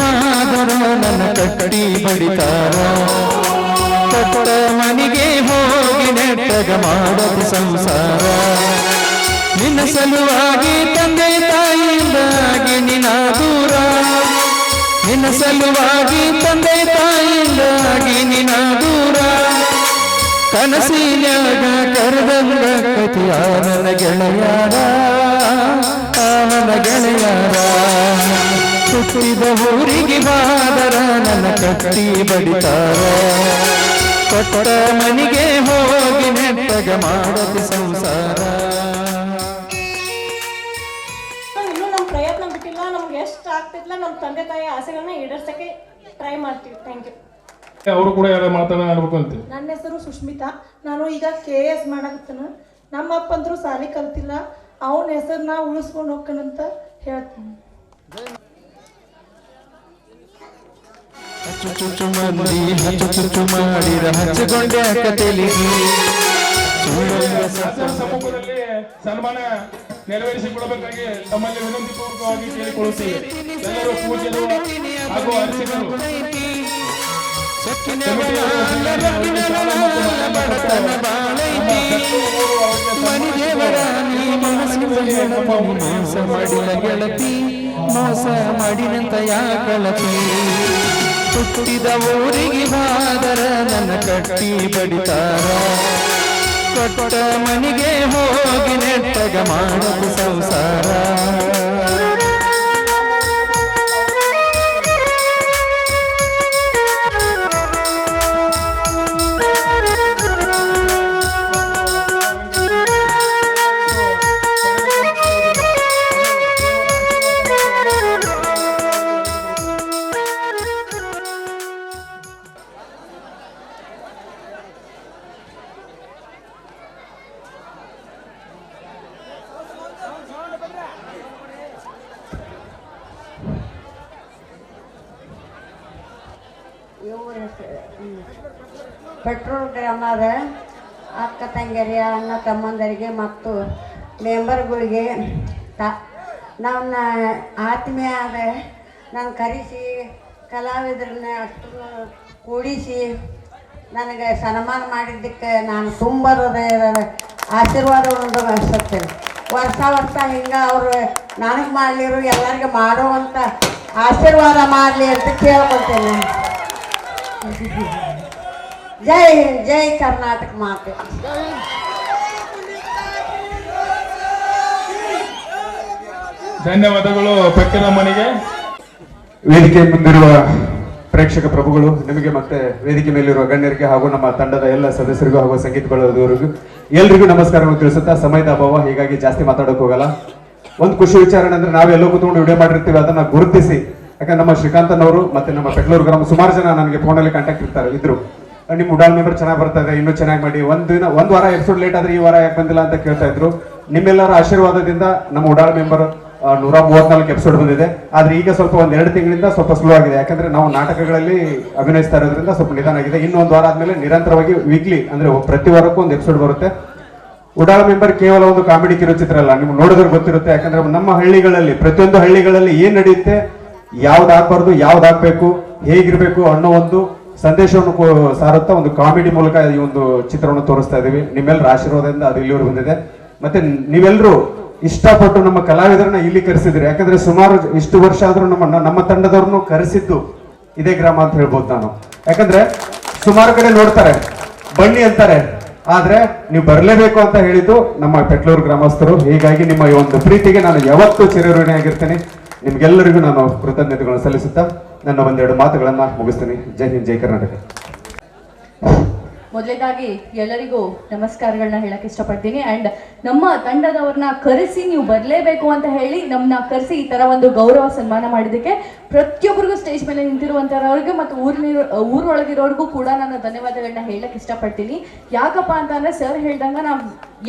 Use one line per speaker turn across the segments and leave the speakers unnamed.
ಹಾದರ ನನ್ನ ಕಟ್ಟಿ ಬಡಿತಾರ? ಕಟ್ಟ ಮನೆಗೆ ಹೋಗಿ ನೆಟ್ಟಗ ಮಾಡದು ಸಂಸಾರ. ನಿನ್ನ ಸಲುವಾಗಿ ತಂದೆ ತಾಯಿಯಿಂದಾಗಿ ನಿನ್ನ ದೂರ. ನಿನ್ನ ಸಲುವಾಗಿ ತಂದೆ ತಾಯಿಯಿಂದಾಗಿ ನಿನ್ನ ದೂರ. ಕನಸಿನಾಗ ಕರೆದಂಗ ಕತಿಯ ನನ್ನ ಗೆಳೆಯಾರ? ನನ್ನ ಗೆಳೆಯಾರ? ಹುಟ್ಟಿದ ಊರಿಗೆ ಬಾದರ ನನ್ನ ಕಟ್ಟಿ ಬಡಿತಾರ. ಕೊಟ್ಟ ಮನೆಗೆ ಹೋಗಿ ನೆಟ್ಟಗ ಮಾಡದು ಸಂಸಾರ.
ಇನ್ನೂ ನಮ್ಮ ಪ್ರಯತ್ನ ಬಿಟ್ಟಿಲ್ಲ ನಮ್ಗೆ ಎಷ್ಟು ಆಗ್ತಿದ್ಲ ನಮ್ಮ ತಂದೆ ತಾಯಿ ಆಸೆಗಳನ್ನ ಈಡೇರ್ಸಕ್ಕೆ ಟ್ರೈ ಮಾಡ್ತೀವಿ. ಥ್ಯಾಂಕ್ ಯು
ಅವರು ಕೂಡ ಯಾರು ಮಾತನಾಡಬೇಕು ಅಂತ.
ನನ್ನ ಹೆಸರು ಸುಷ್ಮಿತಾ ನಾನು ಈಗ ಕೆ ಎಸ್ ಮಾಡಕತ್ತನ. ನಮ್ಮ ಅಪ್ಪಂದ್ರು ಸಾಲಿ ಕಲ್ತಿಲ್ಲ. ಅವನ ಹೆಸರನ್ನ ಉಳಿಸ್ಕೊಂಡು ಹೋಗ್ಕನಂತ ಹೇಳ್ತೀನಿ.
ಚುಚ್ಚು ಮಂದಿ ಹಚ್ಚು ಚುಚ್ಚು ಮಾಡಿದ ಹಚ್ಚಿಕೊಂಡೆ ಅಕ್ಕ
ಶಾಸನ ಸಮ್ಮುಖದಲ್ಲಿ ಸನ್ಮಾನ ನೆರವೇರಿಸಿಕೊಡಬೇಕಾಗಿ ತಮ್ಮಲ್ಲಿ ವಿನಂತಿ ಪೂರ್ವಕವಾಗಿ ಕೇಳಿಕೊಳ್ಳುತ್ತೇವೆ. ಎಲ್ಲರೂ ಪೂಜ್ಯರು ಹಾಗೂ ಅರ್ಚಕರು
ಮೋಸ ಮಾಡಿದ ಗೆಳತಿ ಮೋಸ ಮಾಡಿದಂತ ಯಾಕಳತಿ. ಹುಟ್ಟಿದ ಊರಿಗೆ ಬಾದರ ನನ್ನ ಕಟ್ಟಿ ಬಡಿತಾರ. ಕೊಟ್ಟ ಮನೆಗೆ ಹೋಗಿ ನೆಟ್ಟಗ ಮಾಡಲು ಸಂಸಾರ.
ತಂಗಿಯರಿ ಅಣ್ಣ ತಮ್ಮಂದರಿಗೆ ಮತ್ತು ಮೆಂಬರ್ಗಳಿಗೆ ತ ನನ್ನ ಆತ್ಮೀಯ ನಾನು ಕರೆಸಿ, ಕಲಾವಿದರನ್ನ ಅಷ್ಟು ಕೂಡಿಸಿ ನನಗೆ ಸನ್ಮಾನ ಮಾಡಿದ್ದಕ್ಕೆ ನಾನು ತುಂಬ ಆಶೀರ್ವಾದವನ್ನು ಅನಿಸುತ್ತೇನೆ ವರ್ಷ ವರ್ಷ ಹಿಂಗೆ ಅವರು ನನಗೆ ಮಾಡಲಿರು, ಎಲ್ಲರಿಗೆ ಮಾಡುವಂಥ ಆಶೀರ್ವಾದ ಮಾಡಲಿ ಅಂತ ಕೇಳ್ಕೊಳ್ತೇನೆ. ಜೈ ಹಿಂದ್ ಜೈ ಕರ್ನಾಟಕ ಮಾತೆ.
ಧನ್ಯವಾದಗಳು ಪಕ್ಕಿರಮ್ಮನಿಗೆ.
ವೇದಿಕೆ ಮುಂದಿರುವ ಪ್ರೇಕ್ಷಕ ಪ್ರಭುಗಳು ನಿಮಗೆ ಮತ್ತೆ ವೇದಿಕೆ ಮೇಲಿರುವ ಗಣ್ಯರಿಗೆ ಹಾಗೂ ನಮ್ಮ ತಂಡದ ಎಲ್ಲ ಸದಸ್ಯರಿಗೂ ಹಾಗೂ ಸಂಗೀತ ಬಳಗದವರಿಗೂ ಎಲ್ರಿಗೂ ನಮಸ್ಕಾರವನ್ನು ತಿಳಿಸುತ್ತಾ ಸಮಯದ ಅಭಾವ ಹೀಗಾಗಿ ಜಾಸ್ತಿ ಮಾತಾಡೋಕೆ ಹೋಗಲ್ಲ. ಒಂದು ಖುಷಿ ವಿಚಾರ ಅಂದ್ರೆ ನಾವೆಲ್ಲೋ ಕೂತ್ಕೊಂಡು ವಿಡಿಯೋ ಮಾಡಿರ್ತೀವಿ ಅದನ್ನ ಗುರುತಿಸಿ. ಯಾಕಂದ್ರೆ ನಮ್ಮ ಶ್ರೀಕಾಂತನವರು ಮತ್ತೆ ನಮ್ಮ ಬೆಂಗಳೂರು ಗ್ರಾಮ ಸುಮಾರು ಜನ ನನಗೆ ಫೋನಲ್ಲಿ ಕಾಂಟ್ಯಾಕ್ಟ್ ಇರ್ತಾರೆ ಇದ್ರು. ನಿಮ್ಮ ಉಡಾಲ್ ಮೆಂಬರ್ ಚೆನ್ನಾಗಿ ಬರ್ತಾ ಇದೆ ಇನ್ನೂ ಚೆನ್ನಾಗಿ ಮಾಡಿ. ಒಂದು ದಿನ, ಒಂದು ವಾರ ಎಪಿಸೋಡ್ ಲೇಟ್ ಆದ್ರೆ ಈ ವಾರ ಯಾಕೆ ಬಂದಿಲ್ಲ ಅಂತ ಕೇಳ್ತಾ ಇದ್ರು. ನಿಮ್ಮೆಲ್ಲರ ಆಶೀರ್ವಾದದಿಂದ ನಮ್ಮ ಉಡಾಳ್ ಮೆಂಬರ್ ನೂರ ಮೂವತ್ನಾಲ್ಕು ಎಪಿಸೋಡ್ ಬಂದಿದೆ. ಆದ್ರೆ ಈಗ ಸ್ವಲ್ಪ ಒಂದ್ ಎರಡು ತಿಂಗಳಿಂದ ಸ್ವಲ್ಪ ಸ್ಲೋ ಆಗಿದೆ. ಯಾಕಂದ್ರೆ ನಾವು ನಾಟಕಗಳಲ್ಲಿ ಅಭಿನಯಿಸ್ತಾ ಇರೋದ್ರಿಂದ ಸ್ವಲ್ಪ ನಿಧಾನ ಆಗಿದೆ. ಇನ್ನೊಂದು ವಾರ ಆದ್ಮೇಲೆ ನಿರಂತರವಾಗಿ ವೀಕ್ಲಿ ಅಂದ್ರೆ ಪ್ರತಿ ವಾರಕ್ಕೂ ಒಂದು ಎಪಿಸೋಡ್ ಬರುತ್ತೆ. ಉಡಾಳ ಮೆಂಬರ್ ಕೇವಲ ಒಂದು ಕಾಮಿಡಿ ಕಿರುಚಿತ್ರ ಅಲ್ಲ. ನಿಮ್ಗೆ ನೋಡಿದ್ರೆ ಗೊತ್ತಿರುತ್ತೆ. ಯಾಕಂದ್ರೆ ನಮ್ಮ ಹಳ್ಳಿಗಳಲ್ಲಿ, ಪ್ರತಿಯೊಂದು ಹಳ್ಳಿಗಳಲ್ಲಿ ಏನ್ ನಡೆಯುತ್ತೆ, ಯಾವ್ದು ಆಗ್ಬಾರ್ದು, ಯಾವ್ದು ಆಗ್ಬೇಕು, ಹೇಗಿರ್ಬೇಕು ಅನ್ನೋ ಒಂದು ಸಂದೇಶವನ್ನು ಸಾರುತ್ತಾ ಒಂದು ಕಾಮಿಡಿ ಮೂಲಕ ಈ ಒಂದು ಚಿತ್ರವನ್ನು ತೋರಿಸ್ತಾ ಇದ್ದೀವಿ. ನಿಮ್ಮೆಲ್ಲರ ಆಶೀರ್ವಾದದಿಂದ ಅದು ಇಲ್ಲಿವರೆಗೂ ಬಂದಿದೆ. ಮತ್ತೆ ನೀವೆಲ್ಲರೂ ಇಷ್ಟಪಟ್ಟು ನಮ್ಮ ಕಲಾವಿದರನ್ನ ಇಲ್ಲಿ ಕರೆಸಿದ್ರಿ ಯಾಕಂದ್ರೆ ಸುಮಾರು ಇಷ್ಟು ವರ್ಷ ಆದ್ರೂ ನಮ್ಮ ನಮ್ಮ ತಂಡದವ್ರನ್ನು ಕರೆಸಿದ್ದು ಇದೇ ಗ್ರಾಮ ಅಂತ ಹೇಳ್ಬೋದು ನಾನು. ಯಾಕಂದ್ರೆ ಸುಮಾರು ಕಡೆ ನೋಡ್ತಾರೆ, ಬನ್ನಿ ಅಂತಾರೆ. ಆದ್ರೆ ನೀವು ಬರಲೇಬೇಕು ಅಂತ ಹೇಳಿದ್ದು ನಮ್ಮ ಪೆಟ್ಲೂರು ಗ್ರಾಮಸ್ಥರು. ಹೀಗಾಗಿ ನಿಮ್ಮ ಈ ಒಂದು ಪ್ರೀತಿಗೆ ನಾನು ಯಾವತ್ತೂ ಚಿರಋಣಿಯಾಗಿರ್ತೇನೆ. ನಿಮ್ಗೆಲ್ಲರಿಗೂ ನಾನು ಕೃತಜ್ಞತೆಗಳನ್ನು ಸಲ್ಲಿಸುತ್ತಾ ನನ್ನ ಒಂದೆರಡು ಮಾತುಗಳನ್ನ ಮುಗಿಸ್ತೀನಿ. ಜೈ ಹಿಂದ್, ಜೈ ಕರ್ನಾಟಕ.
ಮೊದಲನೇದಾಗಿ ಎಲ್ಲರಿಗೂ ನಮಸ್ಕಾರಗಳನ್ನ ಹೇಳಕ್ ಇಷ್ಟಪಡ್ತೀನಿ. ಅಂಡ್ ನಮ್ಮ ತಂಡದವ್ರನ್ನ ಕರೆಸಿ ನೀವು ಬರ್ಲೇಬೇಕು ಅಂತ ಹೇಳಿ ನಮ್ಮನ್ನ ಕರೆಸಿ ಈ ತರ ಒಂದು ಗೌರವ ಸನ್ಮಾನ ಮಾಡಿದಕ್ಕೆ ಪ್ರತಿಯೊಬ್ಬರಿಗೂ ಸ್ಟೇಜ್ ಮೇಲೆ ನಿಂತಿರುವಂತರವ್ರಿಗೆ ಮತ್ತು ಊರಿನ ಊರೊಳಗಿರೋರ್ಗೂ ಕೂಡ ನಾನು ಧನ್ಯವಾದಗಳನ್ನ ಹೇಳಕ್ ಇಷ್ಟಪಡ್ತೀನಿ. ಯಾಕಪ್ಪ ಅಂತಂದ್ರೆ ಸರ್ ಹೇಳ್ದಂಗ ನಾವು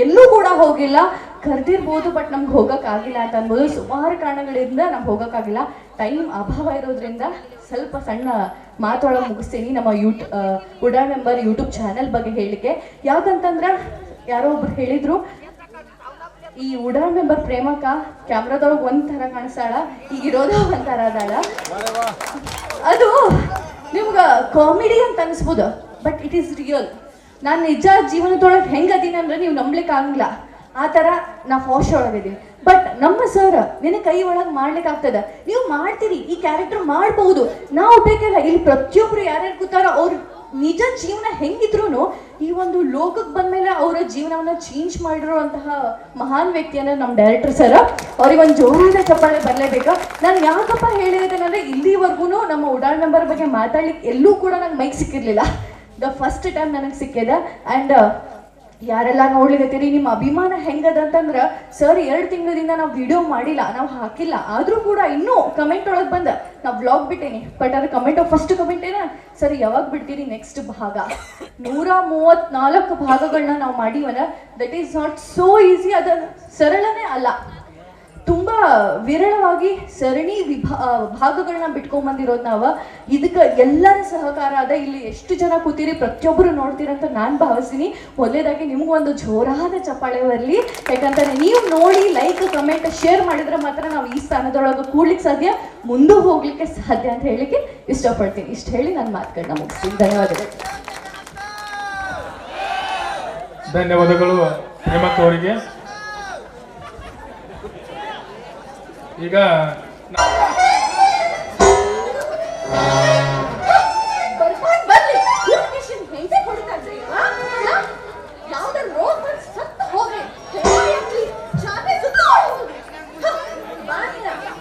ಎಲ್ಲೂ ಕೂಡ ಹೋಗಿಲ್ಲ. ಕರೆದಿರ್ಬೋದು ಬಟ್ ನಮ್ಗೆ ಹೋಗಕ್ಕಾಗಿಲ್ಲ ಅಂತ ಅನ್ಬೋದು ಸುಮಾರು ಕಾರಣಗಳಿಂದ ನಮ್ಗೆ ಹೋಗೋಕ್ಕಾಗಿಲ್ಲ ಟೈಮ್ ಅಭಾವ ಇರೋದ್ರಿಂದ ಸ್ವಲ್ಪ ಸಣ್ಣ ಮಾತೊಳಗೆ ಮುಗಿಸ್ತೀನಿ ನಮ್ಮ ಯೂಟ್ ಉಡಾ ಮೆಂಬರ್ ಯೂಟ್ಯೂಬ್ ಚಾನೆಲ್ ಬಗ್ಗೆ ಹೇಳಿಕೆ ಯಾಕಂತಂದ್ರೆ ಯಾರೋ ಒಬ್ರು ಹೇಳಿದ್ರು, ಈ ಉಡಾ ಮೆಂಬರ್ ಪ್ರೇಮಕ ಕ್ಯಾಮ್ರಾದೊಳಗೆ ಒಂಥರ ಕಾಣಿಸ್ತಾಳ ಈಗ ಇರೋದ ಒಂಥರ ಅದಾಳ. ಅದು ನಿಮ್ಗ ಕಾಮಿಡಿ ಅಂತ ಅನಿಸ್ಬೋದು, ಬಟ್ ಇಟ್ ಈಸ್ ರಿಯಲ್. ನಾನು ನಿಜ ಜೀವನದೊಳಗೆ ಹೆಂಗದೀನಿ ಅಂದ್ರೆ ನೀವು ನಂಬ್ಲಿಕ್ಕೆ ಆಗಂಗಿಲ್ಲ ಆ ಥರ ನಾ ಫಾಶ್ ಒಳಗಿದ್ದೀನಿ ಬಟ್ ನಮ್ಮ ಸರ್ ನಿನ್ನ ಕೈ ಒಳಗೆ ಮಾಡ್ಲಿಕ್ಕೆ ಆಗ್ತದ. ನೀವು ಮಾಡ್ತೀರಿ, ಈ ಕ್ಯಾರೆಕ್ಟರ್ ಮಾಡಬಹುದು. ನಾವು ಬೇಕಲ್ಲ ಇಲ್ಲಿ ಪ್ರತಿಯೊಬ್ರು ಯಾರ್ಯಾರು ಕೂತಾರ, ಅವ್ರ ನಿಜ ಜೀವನ ಹೆಂಗಿದ್ರು ಈ ಒಂದು ಲೋಕಕ್ಕೆ ಬಂದ್ಮೇಲೆ ಅವರ ಜೀವನವನ್ನ ಚೇಂಜ್ ಮಾಡಿರುವಂತಹ ಮಹಾನ್ ವ್ಯಕ್ತಿ ಅಂದ್ರೆ ನಮ್ಮ ಡೈರೆಕ್ಟರ್ ಸರ್ ಅವ್ರಿಗೆ ಒಂದು ಜೋರಾದ ಚಪ್ಪಾಳೆ ಬರಲೇಬೇಕು. ನಾನು ಯಾಕಪ್ಪ ಹೇಳಿರೋದೇನಂದ್ರೆ ಇಲ್ಲಿವರೆಗೂ ನಮ್ಮ ಉಡಾಳ್ ನಂಬರ್ ಬಗ್ಗೆ ಮಾತಾಡ್ಲಿಕ್ಕೆ ಎಲ್ಲೂ ಕೂಡ ನಂಗೆ ಮೈಕ್ ಸಿಕ್ಕಿರ್ಲಿಲ್ಲ. ದ ಫಸ್ಟ್ ಟೈಮ್ ನನಗೆ ಸಿಕ್ಕಿದೆ. ಆ್ಯಂಡ್ ಯಾರೆಲ್ಲ ನೋಡ್ಲಿಕ್ಕೆ ನಿಮ್ಮ ಅಭಿಮಾನ ಹೆಂಗದ ಅಂತಂದ್ರೆ, ಸರ್, ಎರಡು ತಿಂಗಳಿಂದ ನಾವು ವಿಡಿಯೋ ಮಾಡಿಲ್ಲ, ನಾವು ಹಾಕಿಲ್ಲ. ಆದ್ರೂ ಕೂಡ ಇನ್ನೂ ಕಮೆಂಟ್ ಒಳಗೆ ಬಂದ, ನಾವು ವ್ಲಾಗ್ ಬಿಟ್ಟೇನಿ. ಬಟ್ ಅದ್ರ ಕಮೆಂಟ್ ಫಸ್ಟ್ ಕಮೆಂಟ್ ಏನ, ಸರ್, ಯಾವಾಗ ಬಿಡ್ತೀರಿ ನೆಕ್ಸ್ಟ್ ಭಾಗ? ನೂರ ಮೂವತ್ನಾಲ್ಕು ಭಾಗಗಳನ್ನ ನಾವು ಮಾಡಿವನ that is not so easy ಅದ ಸರಳನೇ ಅಲ್ಲ. ತುಂಬಾ ವಿರಳವಾಗಿ ಸರಣಿ ವಿಭಾ ಭಾಗಗಳನ್ನ ಬಿಟ್ಕೊಂಡ್ ಬಂದಿರೋದು ನಾವ ಇದಕ್ಕೆ ಎಲ್ಲರ ಸಹಕಾರ ಅದ. ಇಲ್ಲಿ ಎಷ್ಟು ಜನ ಕೂತೀರಿ ಪ್ರತಿಯೊಬ್ಬರು ನೋಡ್ತೀರಂತ ನಾನು ಭಾವಿಸ್ತೀನಿ. ಮೊದಲೇದಾಗಿ ನಿಮಗೊಂದು ಜೋರಾದ ಚಪ್ಪಾಳೆ ಬರಲಿ. ಯಾಕಂತಂದ್ರೆ ನೀವು ನೋಡಿ ಲೈಕ್ ಕಮೆಂಟ್ ಶೇರ್ ಮಾಡಿದ್ರೆ ಮಾತ್ರ ನಾವು ಈ ಸ್ಥಾನದೊಳಗೆ ಕೂಡ್ಲಿಕ್ಕೆ ಸಾಧ್ಯ. ಮುಂದೆ ಹೋಗ್ಲಿಕ್ಕೆ ಸಾಧ್ಯ ಅಂತ ಹೇಳಿಕ್ಕೆ ಇಷ್ಟಪಡ್ತೀನಿ. ಇಷ್ಟು ಹೇಳಿ ನನ್ನ ಮಾತುಗಳನ್ನ ಮುಗಿಸ್ತೀನಿ. ಧನ್ಯವಾದಗಳು.
ಧನ್ಯವಾದಗಳು. ಹೇಮಂತ್ ಅವರಿಗೆ ಈಗ
ಬರ್ಕೊಂಡ್ ಬರ್ಲಿ ಹುಡುಗಿಶನ್ ಹೆಂಗೆ ಹೊಡಿತಾ ಇದ್ರಿ ಯಾವ್ದಾರು ರೋಗ ಬಂದು ಸತ್ತು ಹೋಗ್ರಿ ಹೆಂಗೆ ಆಗ್ಲಿ, ಚಾಪೆ ಸುತ್ತ ಹೋಗ್ರಿ. ಹ, ಬಾ ನೀನು.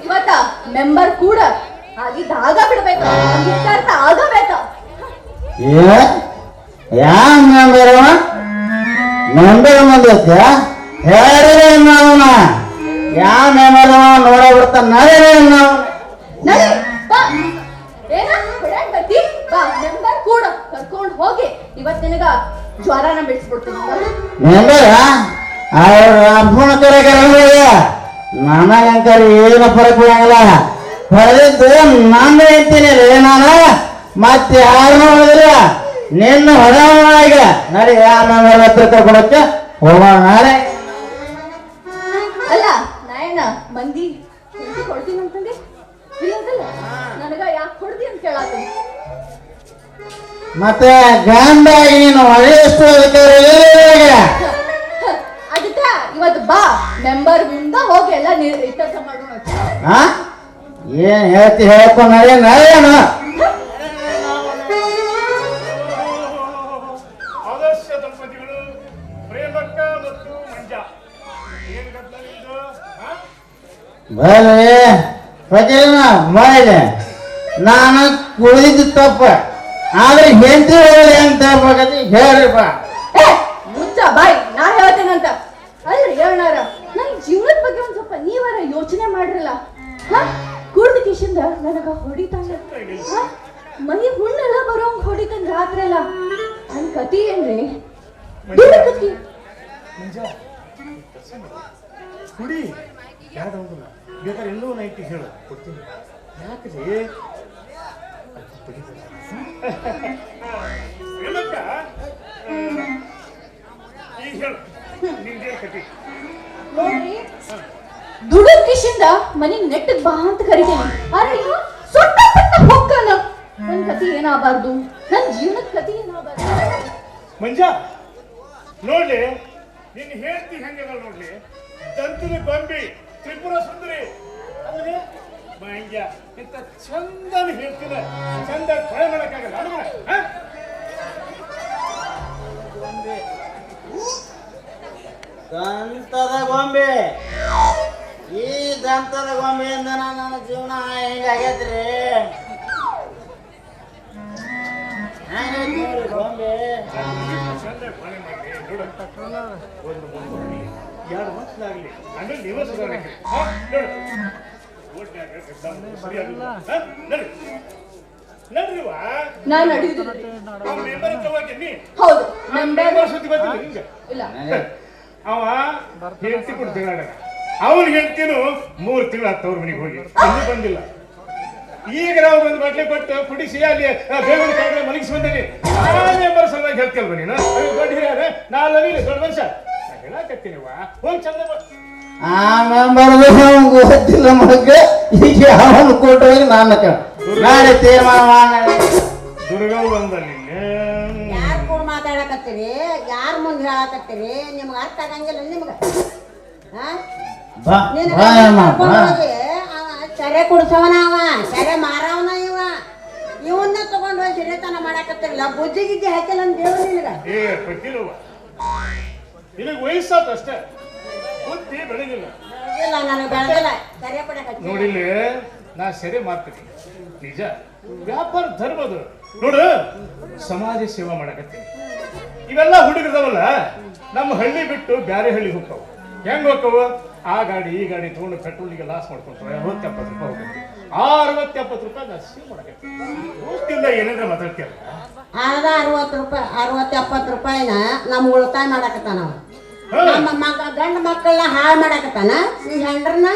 ಇವತ್ತ ಮೆಂಬರ್ ಕೂಡ ಆಗಿದ್ದ ಆಗ ಬಿಡ್ಬೇಕು. ಆಗಿದ್ದ ಆಗಬೇಕು
ಯಾವ ಮೆಂಬರ್ ಮೆಂಬರ್ ಬಂದೈತ ಹೇಳಿದ್ರೆ ನಾವನ ಯಾವ ಮೆಂಬರ್ ನೋಡ ಬಿಡ್ತಾನ ನಡೀರಿ ನಾವು
ನಡಿ ಬಾ. ಏನ? ಬಿಡಾಕ್ ಬತ್ತಿ ಬಾ ಮೆಂಬರ್ ಕೂಡ. ಕರ್ಕೊಂಡ್ ಹೋಗಿ. ಇವತ್ ನಿನಗ ಜ್ವರನ ಬಿಡಿಸ್ಬಿಡ್ತೀನಿ.
ಮೆಂಬರ್ ಅವ್ರ ಅಪ್ಪನ ಕರೆ ಕರೆ ನನಗಂಕರಿ ಏನು ಫರಕ್ ಬೀಳಂಗಿಲ್ಲ ಹೊಡೆದಿದ್ದು ನಾನು ಹೇಳ್ತೀನಿ ರೀ ನಾನು. ಮತ್ತೆ ಯಾರನ್ನೂ ಹೊಡೆದಿಲ್ಲ ನಿನ್ನ ಈಗ ನಡಿ ಮೆಂಬರ್ ಹತ್ರ ಕರ್ಕೊಳಕ್ಕೆ ಹೋಗೋಣ ನಾಳೆ. ಮತ್ತೆ ಗಂಡ ನೀನು ಒಳ್ಳೆಯಷ್ಟು ಅಧಿಕಾರಿ
ಅದಕ್ಕ ಇವತ್ತು ಬಾ. ಮೆಂಬರ್ ವಿಂದ ಹೋಗಿ ಎಲ್ಲ ಇತ್ಯರ್ಥ ಮಾಡೋಣ
ಹಾ ಏನ್ ಹೇಳ್ತಿ ಹೇಳ್ಕೊಂಡು ನಡೆ ಬರ್ರಿ
ಆದರ್ಶ ದಂಪತಿಗಳು ಪ್ರೇಮಕ್ಕ ಮತ್ತು ಮಂಜ. ಏನ್ ಗದ್ದಲ ಇದು? ಹಾ?
ಬರಲಿ ಫಕೀರನ ಮಾಡಿದೆ. ನಾನು ಕುಳಿದ ತಪ್ಪ. ಆದ್ರೆ ಹೆಂಡತಿ ಹೇಳಿ ಅಂತ ಹೇಳ್ಬೇಕಂತ ಹೇಳ್ರಿಪ್ಪ
ಏ ಮುಂಚ ಬಾಯ್ ನಾ ಹೇಳ್ತೇನಂತ ಅಲ್ರಿ ಹೇಳಾರ ನನ್ ಜೀವನದ ಬಗ್ಗೆ ಒಂದ್ ಸ್ವಲ್ಪ ನೀವಾರ ಯೋಚನೆ ಮಾಡ್ರಲ್ಲ. ಹ? ಕುಡ್ದ ಕಿಶಿಂದ ನನಗ ಹೊಡಿತಾನ. ಮನಿ ಮೈ ಹುಣ್ಣೆಲ್ಲ ಬರೋಂಗ್ ಹೊಡಿತಾನ ರಾತ್ರಿ ಎಲ್ಲ ನನ್ ಕತಿ ಏನ್ರಿ? ದುಡ್ಡು ಕತಿ
ಬೇಕಾದ್ರೆ ಎಲ್ಲೋ ನೈಟ್ ಹೇಳು. ಕೊಡ್ತೀನಿ. ಯಾಕ್ರಿ?
ಪ್ರೇಮಕ್ಕ ಈಗ ಹೇಳು. ನಿಂಗೆ ಕತಿ
ನೋಡ್ರಿ ದುಡ್ಡು ಕಿಶಿಂದ ಮನಿ ನೆಟ್ಟಗ್ ಬಾ ಅಂತ ಕರಿತೇನೆ. ಆದ್ರೆ ಇವ ಸೊಟ್ಟ ಪಟ್ಟ ಹೊಕ್ಕನ. ನನ್ ಕತಿ ಏನಾಗಬಾರ್ದು? ನನ್ ಜೀವನದ ಕತಿ ಏನಾಗಬಾರ್ದು?
ಮಂಜ ನೋಡ್ಲಿ ನಿನ್ನ ಹೇಳ್ತಿ ಹೆಂಗದ ನೋಡ್ಲಿ? ದಂತದ ಗೊಂಬಿ ತ್ರಿಪುರ ಸುಂದರಿ. ಅಂದ್ರೆ ಮಂಗ್ಯ ಇಂಥ ಚಂದನ ಹೇಳ್ತಿದ. ಚಂದ ಕೊಳೆ ಮಾಡೋಕ್ಕಾಗಲ್ಲ ಅಡುಗೆ?
ದಂತದ ಗೊಂಬೆ ಈ ದಂತದ ಗೊಂಬೆಯಿಂದ ನನ್ನ ಜೀವನ ಹೆಂಗಾಗೈತ್ರಿ ಗೊಂಬೆ
ಎರಡು ವರ್ಷದಾಗ್ಲಿ ಅಂದ್ರೆ ನೀವೇ
ನಾನ್ ಹೌದು. ಇಲ್ಲ.
ಅವ ಹೆಂಡತಿ ಕೊಡ್ತೀನಿ ಅವನ್ ಹೇಳ್ತೀನು ಮೂರ್ ತಿಂಗಳು ಹತ್ತವ್ರ ಮನೆಗೆ ಹೋಗಿ. ಇನ್ನೂ ಬಂದಿಲ್ಲ. ಈಗ ನಾವು ಒಂದು ಬಟ್ಲೆ ಕೊಟ್ಟು ಕುಡಿಸಿ ಅಲ್ಲಿ ಆ, ಬೇವಿನ ಕಾಯಿಗೆ ಮಲಗಿಸಿ ಬಂದೇನಿ ಆ ಮೆಂಬರ್ ಸಲುವಾಗಿ ಹೇಳ್ತಿಲ್ವ ನೀನು? ದೊಡ್ಡ ಹಿರಿಯರ ನಾಲ್ಕು ದೊಡ್ಡ ಮನುಷ್ಯ.
ಹೇಳಕತ್ತೀನಿವ ಹೋಗಿ ಚಂದ ಬಾ.
ಆ ಮೆಂಬರ್ದು ಗೊತ್ತಿಲ್ಲ ಮಗ ಈಗ ಅವನು ಕೊಟ್ಟೋಗಿ ನಾನು ಕೇಳ ನಾಳೆ ತೀರ್ಮಾನ ಮಾಡ
ಬಂದ
ಕೂಡ ಮಾತಾಡಕತ್ತೀರಿ? ಯಾರ್ ಮುಂದೆ ಹೇಳಕತ್ತೀರಿ? ನಿಮ್ಗೆ ಅರ್ಥ ಆಗಂಗಿಲ್ಲ ನಿಮ್ಗೆ. ಚರೆ ಕುಡ್ಸವನ ಅವ ಚರೆ ಮಾರವನ ಇವ. ಇವನ್ನ ತಗೊಂಡು ಹೋಗಿ ಸಿರಿತನ ಮಾಡಕತ್ತಿರಲ್ಲ ಬುಜ್ಜಿ ಗಿಜ್ಜಿ ಹಾಕಿಲ್ಲ ಅಂತ ಹೇಳು ನಿನಗ.
ವಯಸ್ಸಾತ ಅಷ್ಟೇ ಬುದ್ಧಿ ಬೆಳೆದಿಲ್ಲ
ಇಲ್ಲ
ನೋಡಿಲ್ಲಿ ನಾ ಸರಿ ಮಾಡ್ತೀನಿ ನಿಜ ವ್ಯಾಪಾರ ಧರ್ಮದು ನೋಡು ಸಮಾಜ ಸೇವಾ ಮಾಡಕತ್ತೀನಿ. ಇವೆಲ್ಲ ಹುಡುಗಿದವಲ್ಲ ನಮ್ಮ ಹಳ್ಳಿ ಬಿಟ್ಟು ಬ್ಯಾರೆ ಹಳ್ಳಿ ಹೋಗ್ತಾವ. ಹೆಂಗ್ ಹೋಗ್ತಾವ? ಆ ಗಾಡಿ ಈ ಗಾಡಿ ತಗೊಂಡು ಪೆಟ್ರೋಲಿಗೆ ಲಾಸ್ ಮಾಡ್ಕೊಂತಾವ ಅರವತ್ತೆಪ್ಪತ್ತು ರೂಪಾಯಿ ಹೋಗುತ್ತೆ ಆ ಅರವತ್ತು ಎಪ್ಪತ್ತು ರೂಪಾಯಿ ನಾ ಸೇವ್ ಮಾಡಕತ್ತೀನಿ. ಏನಂದ್ರೆ ಏನಾದ್ರೆ ಮಾತಾಡ್ತೀಯಲ್ಲ.
ಅರವತ್ತು ರೂಪಾಯಿ ಅರವತ್ತೆಪ್ಪತ್ತು ರೂಪಾಯಿನ ನಮ್ಗೆ ಉಳಿತಾಯ ಮಾಡಕತ್ತ ಅವ. ನಮ್ಮ ಮಗ ಗಂಡ ಮಕ್ಕಳನ್ನ ಹಾಳು ಮಾಡಾಕತ್ತಾನ. ಈ ಹೆಂಡ್ರನ್ನ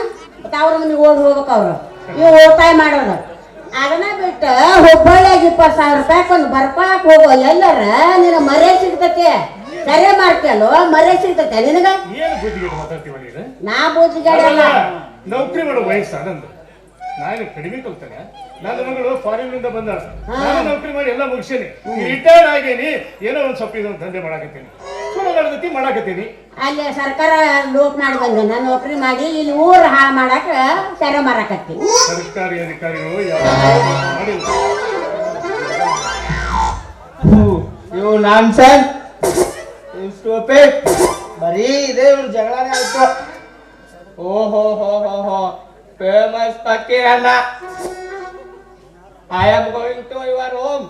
ಅವ್ರ ಮನೆಗೆ ಓಡ್ ಹೋಗ್ಬೇಕು ಅವ್ರು. ಇವ್ ಉಳಿತಾಯ ಮಾಡೋರು. ಅದನ್ನ ಬಿಟ್ಟು ಹುಬ್ಬಳ್ಳಿಯಾಗ ಇಪ್ಪತ್ತು ಸಾವಿರ ರೂಪಾಯಿ ಬರ್ಕೊಳಕ್ ಹೋಗೋ. ಎಲ್ಲರ ನಿನ್ನ ಮರೆ ಸಿಗ್ತತಿ. ಸರಿ ಮಾಡ್ತೀಯಲ್ಲೋ? ಮರೆ ಸಿಗ್ತತೆ ನಿನಗ?
ಏನು ಬುದ್ಧಿಗೆ ಮಾತಾಡ್ತೀವ ನೀನು?
ನಾ
ನೌಕರಿ ಮಾಡೋ ವಯಸ್ಸು ನಂದು? ನಾನು ಕಡಿಮೆ ಕಲ್ತಾನೆ ನನ್ನ ಮಗಳು ಫಾರಿನ್ನಿಂದ ಬಂದ ನಾನು ನೌಕರಿ ಮಾಡಿ ಎಲ್ಲ ಮುಗಿಸೇನಿ. ರಿಟೈರ್ಡ್ ಆಗೇನಿ. ಏನೋ ಒಂದ್ ಸ್ವಲ್ಪ ಇದೊಂದು ದಂಧೆ ಮಾಡಾಕತ್ತೀನಿ. ನಡೆದೈತಿ ಮಾಡಾಕತ್ತೀನಿ.
ಅಲ್ಲಿ ಸರ್ಕಾರ ಲೋಪ್ ಮಾಡಿ ಬಂದೇನ ನೌಕರಿ ಮಾಡಿ ಇಲ್ಲಿ ಊರ್ ಹಾಳು ಮಾಡಾಕ ಸೆರೆ ಮಾರಕತ್ತೀನಿ
ಸರ್ಕಾರಿ ಅಧಿಕಾರಿಗಳು ಯಾವ ಮಾಡಿಲ್ಲ.
ಇವು ಇವು ಸ್ಟೂಪಿಡ್ ಬರೀ ಇದೇ ಇವ್ರ ಜಗಳನೇ ಆಯ್ತು. ಓಹೋ ಹೋ ಹೋ ಹೋ. ಫೇಮಸ್ ಅಣ್ಣ I am going to your home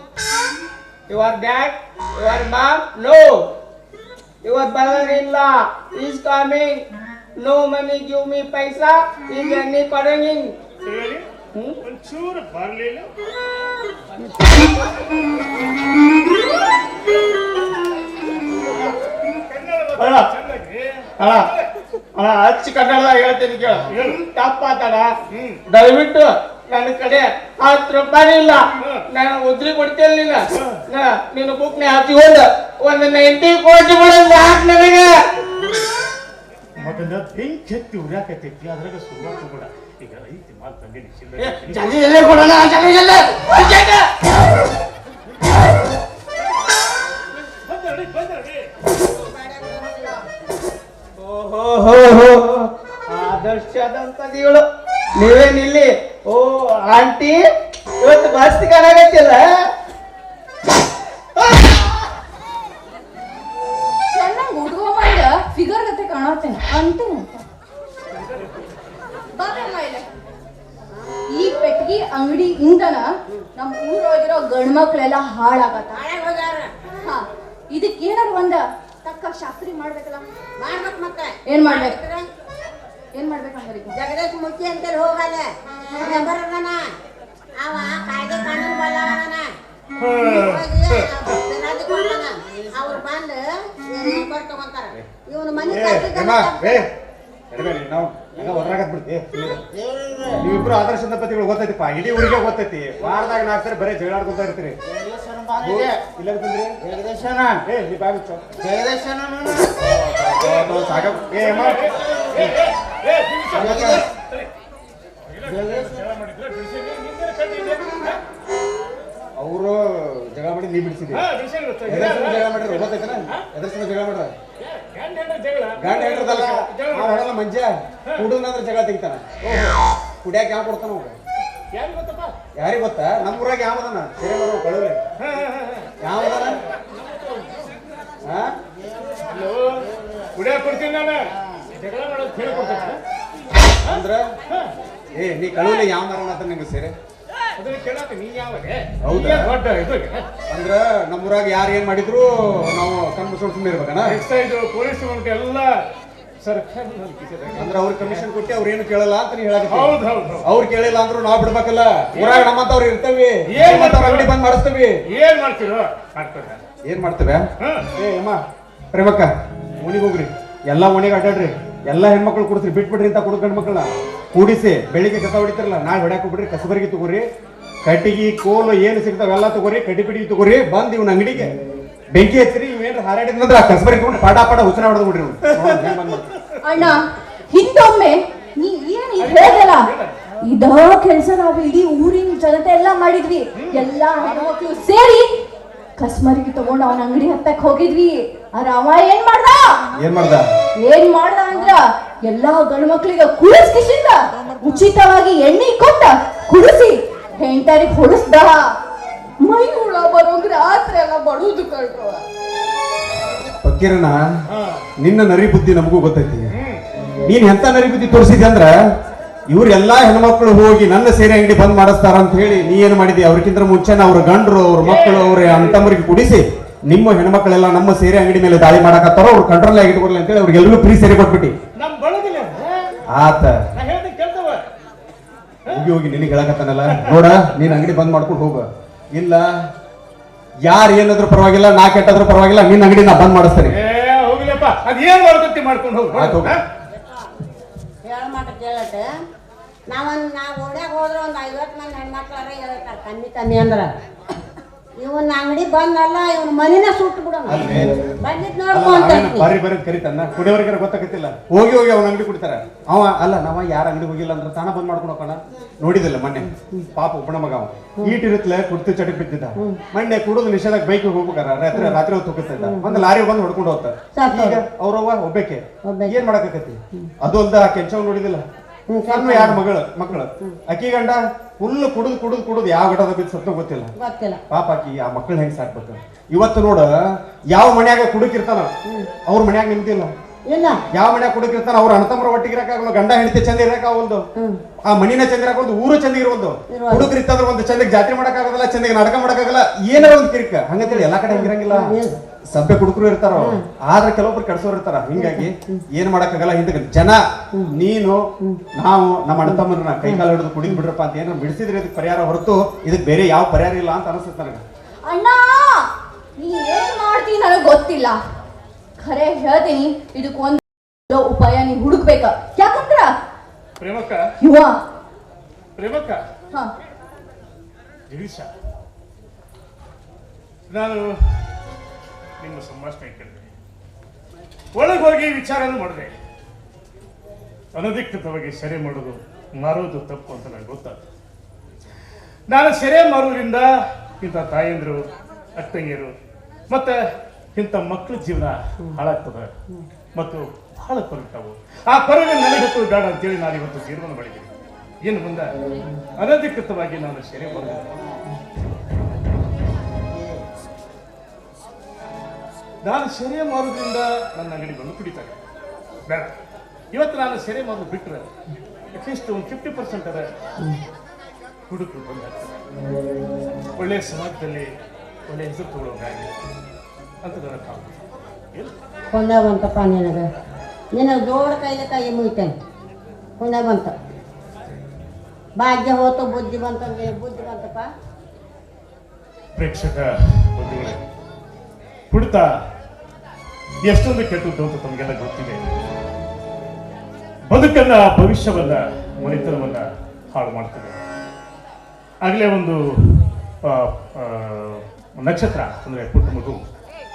your dad your mom no your brother ಇಲ್ಲ. Is coming no money give me paisa ಈಗ ನೀ ಕೊಡಂಗಿಂಗ್
ಸರಿ ಒಂಚೂರು ಬರ್ಲಿಲ್ಲ.
ಅಣ್ಣ. ಅಣ್ಣ. ಹಚ್ಚಿ ಕನ್ನಡದಾಗ ಹೇಳ್ತೀನಿ ಕೇಳ.
ಹೇಳು.
ತಪ್ಪಾತಡ
ಹ್ಮ್.
ದಯವಿಟ್ಟು ನನ್ನ ಕಡೆ ಹತ್ತು ರೂಪಾಯಿ ಇಲ್ಲ. ನಾನು ಉದ್ರಿ ಕೊಡ್ತಿರ್ಲಿಲ್ಲ ನಿನ್ನ ಬುಕ್ನೆ ಹೋದ. ಒಂದು ನೈಂಟಿ ಕೋಟಿ ಬಿಡೋದು ಸಾಕು ನನಗೆ?
ಮಗನ ಬೆಂಕಿ ಹತ್ತಿ ಉರಿಯಾಕತ್ತೈತಿ. ಅದ್ರಾಗ ಕೂಡ. ಈಗ ಐತಿ ಮಾಲ್ ತಂದೆ
ಏ, ಜಲ್ದಿ ಜಲ್ದಿ ಕೊಡೋಣ? ಜಲ್ದಿ ಜಲ್ದಿ. ಓಹೋ ಹೋ ಹೋ ಆದರ್ಶ ದಂಪತಿಗಳು ನೀವೇನಿಲ್ಲಿ ಓ ಆಂಟಿ ಇವತ್ತು ಮಸ್ತ್ ಕಾಣಾಗತ್ತಿಲ್ಲ
ಚೆನ್ನಾಗಿ ಹುಡುಗ ಮಾಡ ಫಿಗರ್ ಗತೆ ಕಾಣತ್ತೇನೆ. ಅಂತೀನಿ ಅಂತ ಬಾರಮ್ಮ ಇಲ್ಲಿ. ಈ ಪೆಟ್ಟಿಗೆ ಅಂಗಡಿ ಇಂದನ ನಮ್ಮ ಊರೊಳಗಿರೋ ಗಂಡ್ ಮಕ್ಳೆಲ್ಲ ಹಾಳಾಗತ್ತ? ಹಾ ಇದಕ್ಕೆ ಏನಾರು ಒಂದ ತಕ್ಕ ಶಾಸ್ತ್ರಿ ಮಾಡ್ಬೇಕಲ್ಲ?
ಮಾಡ್ಬೇಕು ಮತ್ತೆ.
ಏನ್ ಮಾಡ್ಬೇಕು? ಏನ್ ಮಾಡ್ಬೇಕಂದ್ರೆ ಈಗ
ಜಗದೀಶ್ ಮುಖಿ ಅಂತೇಳಿ ಹೋಗಲ್ಲ ಮೆಂಬರ್ ಅದನ. ಅವ ಕಾಯ್ದೆ ಕಾನೂನು ಬಲ್ಲವನ ಅವ್ರು ಬಂದು ನಂಬರ್ ತಗೊಂತಾರ. ಇವನು ಮನೆ
ನಾವು ಹೊರಗಾಕ್ ಬಿಡ್ತಿ ನೀವಿಬ್ರು ಆದರ್ಶ ದಂಪತಿಗಳು ಗೊತ್ತೈತಿಪ್ಪ. ಇಡೀ ಊರಿಗೆ ಗೊತ್ತೈತಿ. ವಾರದಾಗ ನಾಲ್ಕು ಸರಿ ಬರೀ ಜಗಳಾಡ್ಕೊಂತ ಇರ್ತೀರಿ. ಇಲ್ಲ
ಜಗದೀಶನ.
ಏ ನೀ
ಜಗದೀಶನ
ಏ ಅಮ್ಮ ಅವರು ಜಗಳ ಮಾಡಿ ನೀ ಬಿಡಿಸಿದ್ರಿ. ಜಗ ಜಗಳ ಮಾಡ್ರಿ ಗೊತ್ತೈತನ ಎದ್ರ ಸಲ ಜಗಳ ಮಾಡ್ರ? ಗಂಡ ಹೇಳ್ರದಲ್ಲ ನಾವ್ ಹೇಳಲ್ಲ ಮಂಜ ಹುಡುಗನಂದ್ರ ಜಗಳ ತೆಗಿತಾನ? ಕುಡಿಯಾಕ ಯಾವ ಕೊಡ್ತಾನ ಅವ್ರು ಯಾರಿಗೆ ಗೊತ್ತಾ? ನಮ್ಮ ಊರಾಗ ಯಾವದನ ಸರಿ ಬರೋ ಕಳುವೆ ಯಾವದನ
ಕುಡಿಯಾಕ ಕೊಡ್ತೀನಿ ನಾನು. ಜಗಳ ಮಾಡೋದು ಹೇಳ್ಕೊಡ್ತೀನಿ
ಅಂದ್ರ? ಏ ನೀ ಕಳುವಲ್ಲಿ ಯಾವ ಮರಣ ಅಂತ ನಿಮ್ಗೆ ಸೇರೆ?
ಅದನ್ನ ನೀ ಯಾವಾಗ?
ಹೌದಾ?
ದೊಡ್ಡ ಇದು
ಅಂದ್ರ ನಮ್ಮೂರಾಗ ಯಾರು ಏನ್ ಮಾಡಿದ್ರು ನಾವು ಕಣ್ಣು ಮುಚ್ಕೊಂಡು ಸುಮ್ಮನೆ ಇರ್ಬೇಕನ
ಎಕ್ಸೈಸ್ ಪೊಲೀಸ್ ಎಲ್ಲ ಸರ್ಕಾರ
ಅಂದ್ರ ಅವ್ರ ಕಮಿಷನ್ ಕೊಟ್ಟಿ ಅವ್ರ ಏನು ಕೇಳಲ್ಲ ಅಂತ ನೀ ಹೇಳಕ್
ಹೌದು ಹೌದು
ಅವ್ರು ಕೇಳಿಲ್ಲ ಅಂದ್ರು ನಾವ್ ಬಿಡ್ಬೇಕಲ್ಲ? ಊರಾಗ ನಮ್ಮಂತವ್ರು ಇರ್ತೇವಿ.
ಏನ್
ಮಾಡ್ತಾರ? ಅಂಗಡಿ ಬಂದ್ ಮಾಡಿಸ್ತೀವಿ.
ಏನ್ ಮಾಡ್ತಾರೆ?
ಏನ್ ಮಾಡ್ತೇವೆ? ಏ ಅಮ್ಮ ಪ್ರೇಮಕ್ಕ ಓಣಿಗೆ ಹೋಗ್ರಿ. ಎಲ್ಲಾ ಓಣಿಗೆ ಅಡ್ಡಾಡ್ರಿ ಎಲ್ಲಾ ಹೆಣ್ಮಕ್ಳು ಕೊಡ್ತೀರಿ ಬಿಟ್ಬಿಡ್ರಿ ಅಂತ ಕೊಡು ಗಂಡ್ ಮಕ್ಕಳನ್ನ ಕೂಡಿಸಿ, ಬೆಳಿಗ್ಗೆ ಕಸ ಹೊಡಿತಿರಲ್ಲ, ನಾಳೆ ಹೊಡ್ಯಾಕ್ ಹೋಗ್ಬಿಡ್ರಿ, ಕಸಬರಿಗೆ ತಗೋರಿ. ಕಟ್ಟಿಗೆ, ಕೋಲು ಏನು ಸಿಗ್ತಾವ, ಎಲ್ಲ ತಗೋರಿ ಕಟ್ಟಿ ತಗೋರಿ, ಬಂದ್ ಇವ್ನ ಅಂಗಡಿಗೆ. ಬೆಂಕಿ ಹಚ್ಚಿರಿ ಇವೇನ್ರ ಹಾರಾಡಿದ್ರೆ ಆ ಕಸಬರಿಗೆ ತಗೊಂಡು ಪಾಡ ಪಾಡ ಹುಚ್ಚನ ಹೊಡೆದು ಬಿಡ್ರಿ.
ಅಣ್ಣ, ಹಿಂದೊಮ್ಮೆ ನೀ ಇದ ಕೆಲ್ಸ ನಾವು ಇಡೀ ಊರಿನ ಜನತೆ ಎಲ್ಲ ಮಾಡಿದ್ವಿ. ಎಲ್ಲಾ ಹೆಣ್ಮಕ್ಳು ಸೇರಿ ಕಸ್ಮರಿಗೆ ತಗೊಂಡು ಅವನ ಅಂಗಡಿ ಹತ್ತಕ್ ಹೋಗಿದ್ವಿ. ಆ ರಾಮ ಏನ್ ಮಾಡ್ದ?
ಏನ್ ಮಾಡ್ದ?
ಏನ್ ಮಾಡ್ದ ಅಂದ್ರ ಎಲ್ಲಾ ಗಂಡು ಮಕ್ಳಿಗೆ ಕುಡಿಸ್ಕಿಸಿಂದ ಉಚಿತವಾಗಿ ಎಣ್ಣೆ ಕೊಟ್ಟ ಕುಡಿಸಿ ಹೆಂಡರಿಗೆ ಹೊಡಿಸ್ದ ಮೈ ಹುಳ ಬರೋಂಗ್ ರಾತ್ರಿ ಎಲ್ಲ ಬಡುದು
ನಿನ್ನ ನರಿ ಬುದ್ಧಿ ನಮಗೂ ಗೊತ್ತೈತಿ. ನೀನ್ ಎಂತ ನರಿ ಬುದ್ಧಿ ತೋರಿಸಿದ್ಯಾ ಅಂದ್ರ ಇವ್ರೆಲ್ಲಾ ಹೆಣ್ಮಕ್ಳು ಹೋಗಿ ನನ್ನ ಸೇರೆ ಅಂಗಡಿ ಬಂದ್ ಮಾಡಿಸ್ತಾರ ಅಂತ ಹೇಳಿ ನೀ ಏನ್ ಮಾಡಿದಿ ಅವ್ರಕ್ಕಿಂತ ಮುಂಚೆನ ಅವ್ರ ಗಂಡ್ರು ಅವ್ರ ಮಕ್ಕಳು ಅವ್ರ ಅಂತಮ್ಮರಿಗೆ ಕುಡಿಸಿ ನಿಮ್ಮ ಹೆಣ್ಮಕ್ಳೆಲ್ಲ ನಮ್ಮ ಸೇರೆ ಅಂಗಡಿ ಮೇಲೆ ದಾಳಿ ಮಾಡಕತ್ತಾರ ಅವ್ರು ಕಂಟ್ರೋಲ್ ಆಗಿ ಇಟ್ಕೊಡ್ಲಿ ಅಂತೇಳಿ ಅವ್ರಿಗೆಲ್ಲರಿಗೂ ಫ್ರೀ ಸೇರಿ ಕೊಟ್ಬಿಟ್ಟಿ.
ನಮ್ ಬಳದಿಲ್ಲ
ಆತ.
ನಾ ಹೇಳ್ದೆ ಕೇಳ್ತವ.
ಹೋಗಿ ಹೋಗಿ ನಿನಗೆ ಹೇಳಕತ್ತಾನಲ್ಲ. ನೋಡ ನೀನ್ ಅಂಗಡಿ ಬಂದ್ ಮಾಡ್ಕೊಂಡು ಹೋಗ. ಇಲ್ಲ ಯಾರು ಏನಾದ್ರೂ ಪರವಾಗಿಲ್ಲ ನಾ ಕೆಟ್ಟಾದ್ರೂ ಪರವಾಗಿಲ್ಲ ನಿನ್ನ ಅಂಗಡಿ ನಾ ಬಂದ್ ಮಾಡಿಸ್ತೇನೆ.
ಏ ಹೋಗ್ಲಪ್ಪ. ಅದ್ ಏನ್ ಮಾಡ್ಕೊತಿ ಮಾಡ್ಕೊಂಡು ಹೋಗು.
ನಾವೊಂದು ನಾವು ಓಡ್ಯಾಗ ಹೋದ್ರೆ ಒಂದು ಐವತ್ತು ಮಂದಿ ಹೆಣ್ಮಕ್ಳಾರ ಹೇಳ್ತಾರೆ ಕಮ್ಮಿ ಕಮ್ಮಿ ಅಂದ್ರೆ. ಇವನ್ ಅಂಗಡಿ ಬಂದಲ್ಲ ಇವನ್ ಮನಿನ ಸುಟ್ಟು ಬಿಡೋಣ? ಬಂದಿದ್
ಕರಿತಾನ ಕುಡಿಯೋರ್ಗಾರ ಗೊತ್ತಾಗತ್ತಿಲ್ಲ. ಹೋಗಿ ಹೋಗಿ ಅವನ ಅಂಗಡಿ ಕುಡಿತಾರ. ಅವ ಅಲ್ಲ ನಾವ ಯಾರ ಅಂಗಡಿ ಹೋಗಿಲ್ಲ ಅಂದ್ರೆ ತಾನ ಬಂದ್ ಮಾಡ್ಕೊಂಡು ಹೋಗೋಣ. ನೋಡಿದಿಲ್ಲ ಮೊನ್ನೆ. ಪಾಪ ಒಬ್ಬನ ಮಗ ಅವ. ಈಟಿರುತ್ತಲೆ ಕುಡ್ತು ಚಟಕ್ ಬಿದ್ದಿದ್ದ. ಮೊನ್ನೆ ಕುಡಿದು ನಿಷೇಧಕ್ ಬೈಕ್ ಹೋಗ್ಬೇಕಾರ ರಾತ್ರಿ ರಾತ್ರಿ ಹೊತ್ತು ಹೋಗ್ತಿದ್ದ ಒಂದ್ ಲಾರಿ ಬಂದು ಹೊಡ್ಕೊಂಡು ಹೋಗ್ತಾರ. ಈಗ ಅವ್ರವ್ವ ಒಬ್ಬಕ್ಕೆ
ಒಬ್ಬಾಕೆ.
ಏನ್ ಮಾಡಕತ್ತಿ ಅದು ಅಲ್ದ ಆ ಕೆಂಚವ್ ನೋಡಿದಿಲ್ಲ. ಸಣ್ಣ ಯಾರ ಮಗಳು? ಮಕ್ಕಳು? ಅಕ್ಕಿ ಗಂಡ ಫುಲ್ ಕುಡಿದು ಕುಡಿದು ಕುಡಿದು ಯಾವ ಘಟದ ಬಿದ್ದು ಸತ್ತ ಗೊತ್ತಿಲ್ಲ.
ಗೊತ್ತಿಲ್ಲ.
ಪಾಪ ಅಕ್ಕಿ ಆ ಮಕ್ಕಳು ಹೆಂಗ್ ಸಾಕ್ಬೇಕು? ಇವತ್ತು ನೋಡ ಯಾವ ಮನ್ಯಾಗ ಕುಡುಕಿರ್ತಾನ ಅವ್ರ ಮನ್ಯಾಗ ನಿಮ್ದಿಲ್ಲ
ಇಲ್ಲ.
ಯಾವ ಮನ್ಯಾಗ ಕುಡುಕಿರ್ತಾನ ಅವ್ರ ಅಣ್ಣತಮ್ಮರ ಒಟ್ಟಿಗೆ ಇರಕಾಗಲ್ಲ ಗಂಡ ಹೆಂಡತಿ ಚಂದ ಇರಕಾಗಲ್ದು ಆ ಮನಿನ ಚಂದ ಇರಕಲ್ದು ಊರು ಚಂದ ಇರುವಲ್ದು ಹುಡುಗರಿತ್ತಂದ್ರೆ ಒಂದು ಚಂದಕ್ಕೆ ಜಾತ್ರೆ ಮಾಡಕ್ಕಾಗಲ್ಲ ಚಂದಗೆ ನಾಟಕ ಮಾಡಕ್ಕಾಗಲ್ಲ ಏನಾರ ಒಂದು ಕಿರಿಕ. ಹಂಗಂತೇಳಿ ಎಲ್ಲಾ ಕಡೆ ಹಂಗಿರಂಗಿಲ್ಲ. ಸಭ್ಯ ಕುಡುಕರು ಇರ್ತಾರ ಆದ್ರೆ ಕೆಲವೊಬ್ರು ಕೆಡ್ಸೋರು ಇರ್ತಾರ. ಹಿಂಗಾಗಿ ಏನ್ ಮಾಡಕ್ಕಾಗಲ್ಲ ಹಿಂದಕ್ಕೆ. ಜನ ನೀನು ನಾವು ನಮ್ಮ ಅಣ್ಣ ತಮ್ಮನ ಕೈ ಕಾಲು ಹಿಡಿದು ಕುಡಿದ್ ಬಿಡ್ರಪ್ಪ ಅಂತ ಏನಾರ ಬಿಡಿಸಿದ್ರೆ ಇದಕ್ಕೆ ಪರಿಹಾರ ಹೊರತು ಇದಕ್ಕೆ ಬೇರೆ ಯಾವ ಪರಿಹಾರ ಇಲ್ಲ ಅಂತ ಅನಿಸುತ್ತೆ ನನಗೆ.
ಅಣ್ಣ ನೀ ಏನ್ ಮಾಡ್ತಿ ನನಗೆ ಗೊತ್ತಿಲ್ಲ. ಖರೆ ಹೇಳ್ತೀನಿ ಇದಕ್ಕೆ ಒಂದ್ ಉಪಾಯ ನೀ ಹುಡುಕ್ಬೇಕ. ಯಾಕಂದ್ರ?
ಪ್ರೇಮಕ್ಕ?
ಯುವ
ಪ್ರೇಮಕ್ಕ?
ಹಾ.
ಜಗದೀಶ ನಾನು ನಿಮ್ಮ ಸಂಭಾಷಣೆ ಕೇಳಿದೆ ಒಳಗೆ ಹೋಗಿ ವಿಚಾರನೂ ಮಾಡಿದೆ ಅನಧಿಕೃತವಾಗಿ ಸೆರೆ ಮಾಡೋದು ಮಾರೋದು ತಪ್ಪು ಅಂತ ನನಗೆ ಗೊತ್ತಾಯ್ತು ನಾನು ಸೆರೆ ಮಾರೋದ್ರಿಂದ ಇಂಥ ತಾಯಂದ್ರು ಅಕ್ಕಂಗಿಯರು ಮತ್ತೆ ಇಂಥ ಮಕ್ಕಳ ಜೀವನ ಹಾಳಾಗ್ತದೆ ಮತ್ತು ಬಹಳ ಕೊರಗ್ತಾವು ಆ ಕೊರಗೆ ನನಗೆ ಬೇಡ ಅಂತೇಳಿ ನಾನು ಇವತ್ತು ತೀರ್ಮಾನ ಮಾಡಿದ್ದೀನಿ. ಏನು ಮುಂದೆ ಅನಧಿಕೃತವಾಗಿ ನಾನು ಸೆರೆ ಮಾಡೋದು ನಾನು ಸೆರೆ ಮಾರೋದ್ರಿಂದ ನನ್ನ ಅಂಗಡಿ ಬಂದು ಕುಡಿತಾರೆ. ಬೇಡ. ಇವತ್ತು ನಾನು ಸೆರೆ ಮಾರು ಬಿಟ್ಟರೆ ಅಟ್ಲೀಸ್ಟ್ ಒಂದು ಫಿಫ್ಟಿ ಪರ್ಸೆಂಟ್ ಅದ ಹುಡುಕರು ಬಂದಾಗ್ತಾರೆ ಒಳ್ಳೆಯ ಸಮಾಜದಲ್ಲಿ ಒಳ್ಳೆಯ ಹೆಸರು ತಗೊಳ್ಳೋಕೆ ಅಂತ ನನ್ನ
ಕೊಂದ ಬಂತಪ್ಪ ನಿನಗೆ. ನಿನ್ನ ಜೋಡ ಕೈಲಿ ಕೈ ಮುಗಿತೇನೆ ಕೊಂದ ಬಂತ ಭಾಗ್ಯ ಹೋತು ಬುದ್ಧಿ ಬಂತ ಬುದ್ಧಿ ಬಂತಪ್ಪ.
ಪ್ರೇಕ್ಷಕ ಬಂಧುಗಳೇ ಕುಡಿತ ಎಷ್ಟೊಂದು ಕೆಟ್ಟದ್ದು ಅಂತ ತಮಗೆಲ್ಲ ಗೊತ್ತಿದೆ. ಬದುಕನ್ನ ಭವಿಷ್ಯವನ್ನ ಮನೆತನವನ್ನ ಹಾಳು ಮಾಡ್ತದೆ. ಆಗಲೇ ಒಂದು ನಕ್ಷತ್ರ ಅಂದ್ರೆ ಪುಟ್ಟ ಮಗು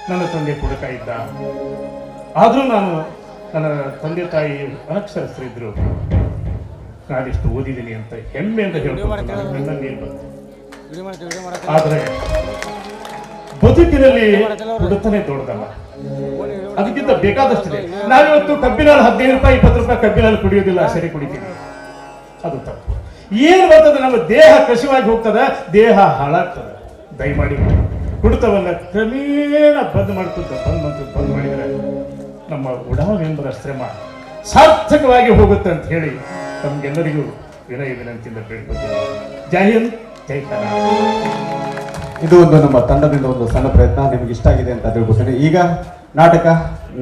ನನ್ನ ತಂದೆ ಕುಡಕ ಇದ್ದ. ಆದರೂ ನಾನು ನನ್ನ ತಂದೆ ತಾಯಿ ಅನಕ್ಷರಸ್ಥರಿದ್ರು ನಾನಿಷ್ಟು ಓದಿದ್ದೀನಿ ಅಂತ ಹೆಮ್ಮೆ ಅಂತ ಬಂತು. ಆದರೆ ಬದುಕಿನಲ್ಲಿ ಕೊಡುತ್ತಾನೆ ದೊಡ್ಡದಲ್ಲ. ಅದಕ್ಕಿಂತ ಬೇಕಾದಷ್ಟಿದೆ. ನಾವಿವತ್ತು ಕಬ್ಬಿನಲ್ಲಿ ಹದಿನೈದು ರೂಪಾಯಿ, ಇಪ್ಪತ್ತು ರೂಪಾಯಿ ಕಬ್ಬಿನಲ್ಲಿ ಕುಡಿಯೋದಿಲ್ಲ, ಸರಿ ಕುಡಿತೀವಿ ಅದು ತಪ್ಪು. ಏನು ಬರ್ತದೆ? ನಮ್ಮ ದೇಹ ಕಸಿವಾಗಿ ಹೋಗ್ತದೆ, ದೇಹ ಹಾಳಾಗ್ತದೆ. ದಯಮಾಡಿ ಕುಡಿತವನ್ನ ಕ್ರಮೇಣ ಬಂದ್ ಮಾಡ್ತದ ಬಂದ್ ಮಾಡ್ತದ ಬಂದ್ ಮಾಡಿದರೆ ನಮ್ಮ ಉಡಾವೆಂಬುದ ಶ್ರಮ ಸಾರ್ಥಕವಾಗಿ ಹೋಗುತ್ತೆ ಅಂತ ಹೇಳಿ ತಮ್ಗೆಲ್ಲರಿಗೂ ವಿನಯ ವಿನಂತಿಯಿಂದ ಬೇಡ್ಕೊತೀನಿ ಜೈ ಹಿಂದ್, ಜೈ ಕರ್ನಾಟಕ.
ಇದು ಒಂದು ನಮ್ಮ ತಂಡದಿಂದ ಒಂದು ಸಣ್ಣ ಪ್ರಯತ್ನ, ನಿಮ್ಗೆ ಇಷ್ಟ ಆಗಿದೆ ಅಂತ ತಿಳ್ಕೊತೇನೆ ಈಗ ನಾಟಕ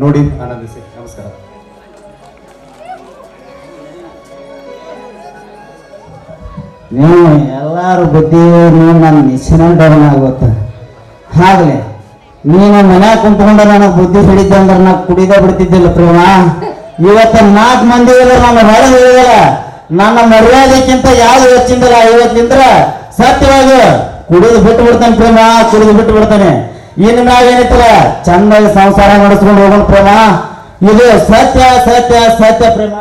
ನೋಡಿ ಆನಂದಿಸಿ. ನಮಸ್ಕಾರ.
ನೀವು ಎಲ್ಲಾರು ಬುದ್ಧಿ ನೀವು ನನ್ನ ಮಿಷನ್ ಡೌನ್ ಆಗುತ್ತೆ ಆಗ್ಲಿ, ನೀನು ಮನ್ಯಾಗ ಕುಂತ್ಕೊಂಡ ನನಗೆ ಬುದ್ಧಿ ಹಿಡಿದ್ದೆ ಅಂದ್ರೆ ನಾ ಕುಡಿದೇ ಬಿಡ್ತಿದ್ದಿಲ್ಲ ಪ್ರೇಮ. ಇವತ್ತು ನಾಲ್ಕು ಮಂದಿ ನನ್ನ ಹೊರಗೆ ಹೇಳಿದಲ್ಲ. ನನ್ನ ಮರ್ಯಾದೆಕ್ಕಿಂತ ಯಾವ್ದು ಹೆಚ್ಚಿಂದಲ್ಲ ಇವತ್ತಿಂದ್ರ ಸತ್ಯವಾಗಿ ಕುಡಿದು ಬಿಟ್ಟು ಬಿಡ್ತಾನೆ ಪ್ರೇಮ, ಕುಡಿದು ಬಿಟ್ಟು ಬಿಡ್ತಾನೆ. ಇನ್ನು ಮ್ಯಾಗ ಏನೈತಲ್ಲ ಚಂದಾಗಿ ಸಂಸಾರ ನಡೆಸ್ಕೊಂಡು ಹೋಗೋಣ ಪ್ರೇಮ. ಇದು ಸತ್ಯ ಸತ್ಯ ಸತ್ಯ ಪ್ರೇಮ.